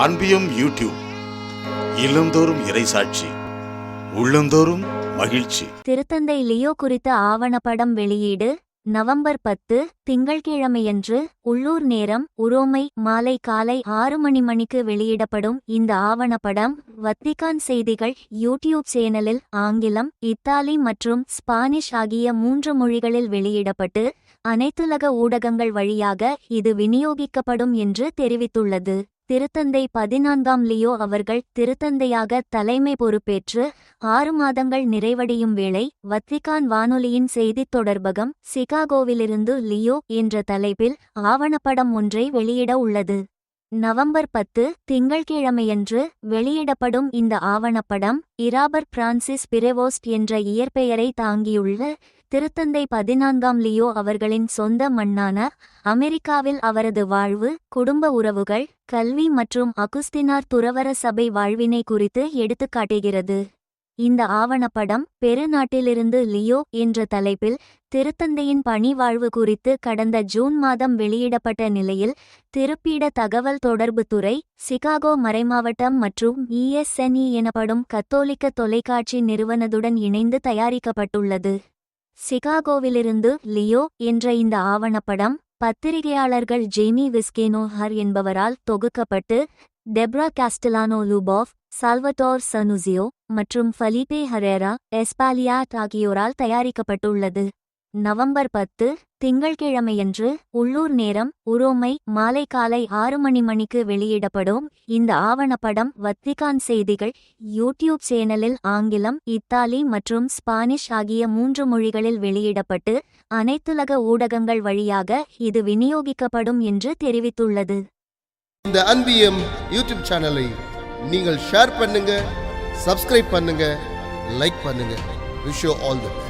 அன்பியும் YouTube இல்லந்தோறும் இறைசாட்சி உள்ளந்தோறும் மகிழ்ச்சி. திருத்தந்தை லியோ குறித்த ஆவணப்படம் வெளியீடு நவம்பர் பத்து திங்கள்கிழமையன்று உள்ளூர் நேரம் உரோமை மாலை காலை ஆறு மணி மணிக்கு வெளியிடப்படும் இந்த ஆவணப்படம் வத்திகான் செய்திகள் யூடியூப் சேனலில் ஆங்கிலம் இத்தாலி மற்றும் ஸ்பானிஷ் ஆகிய மூன்று மொழிகளில் வெளியிடப்பட்டு அனைத்துலக ஊடகங்கள் வழியாக இது விநியோகிக்கப்படும் என்று தெரிவித்துள்ளது. திருத்தந்தை பதினான்காம் லியோ அவர்கள் திருத்தந்தையாக தலைமை பொறுப்பேற்று ஆறு மாதங்கள் நிறைவடையும் வேளை வத்திகான் வானொலியின் செய்தித் தொடர்பகம் சிகாகோவிலிருந்து லியோ என்ற தலைப்பில் ஆவணப்படம் ஒன்றை வெளியிட உள்ளது. நவம்பர் பத்து திங்கள்கிழமையன்று வெளியிடப்படும் இந்த ஆவணப்படம் இராபர் பிரான்சிஸ் பிரேவோஸ்ட் என்ற இயற்பெயரை தாங்கியுள்ள திருத்தந்தை பதினான்காம் லியோ அவர்களின் சொந்த மண்ணான அமெரிக்காவில் அவரது வாழ்வு குடும்ப உறவுகள் கல்வி மற்றும் அகுஸ்தினார் துறவர சபை வாழ்வினை குறித்து எடுத்துக்காட்டுகிறது. இந்த ஆவணப்படம் பெருநாட்டிலிருந்து லியோ என்ற தலைப்பில் திருத்தந்தையின் பணி வாழ்வு குறித்து கடந்த ஜூன் மாதம் வெளியிடப்பட்ட நிலையில் திருப்பீட தகவல் தொடர்பு துறை சிகாகோ மறைமாவட்டம் மற்றும் இஎஸ்என்இ எனப்படும் கத்தோலிக்க தொலைக்காட்சி நிறுவனத்துடன் இணைந்து தயாரிக்கப்பட்டுள்ளது. சிகாகோவிலிருந்து லியோ என்ற இந்த ஆவணப்படம் பத்திரிகையாளர்கள் ஜேமி விஸ்கேனோ ஹர் என்பவரால் தொகுக்கப்பட்டு டெப்ரா காஸ்டலானோ லூபாஃப் சால்வட்டோர் சனுசியோ மற்றும் ஃபலிபே ஹரேரா எஸ்பாலியாட் ஆகியோரால் தயாரிக்கப்பட்டுள்ளது. நவம்பர் பத்து திங்கள்கிழமையன்று உள்ளூர் நேரம் உரோமை மாலை காலை ஆறு மணி மணிக்கு வெளியிடப்படும் இந்த ஆவணப்படம் வத்திகான் செய்திகள் யூடியூப் சேனலில் ஆங்கிலம் இத்தாலி மற்றும் ஸ்பானிஷ் ஆகிய மூன்று மொழிகளில் வெளியிடப்பட்டு அனைத்துலக ஊடகங்கள் வழியாக இது விநியோகிக்கப்படும் என்று தெரிவித்துள்ளது. இந்த அன்பியம் யூடியூப் சேனலை நீங்கள் ஷேர் பண்ணுங்க சப்ஸ்கிரைப் பண்ணுங்க லைக் பண்ணுங்க. Wish all the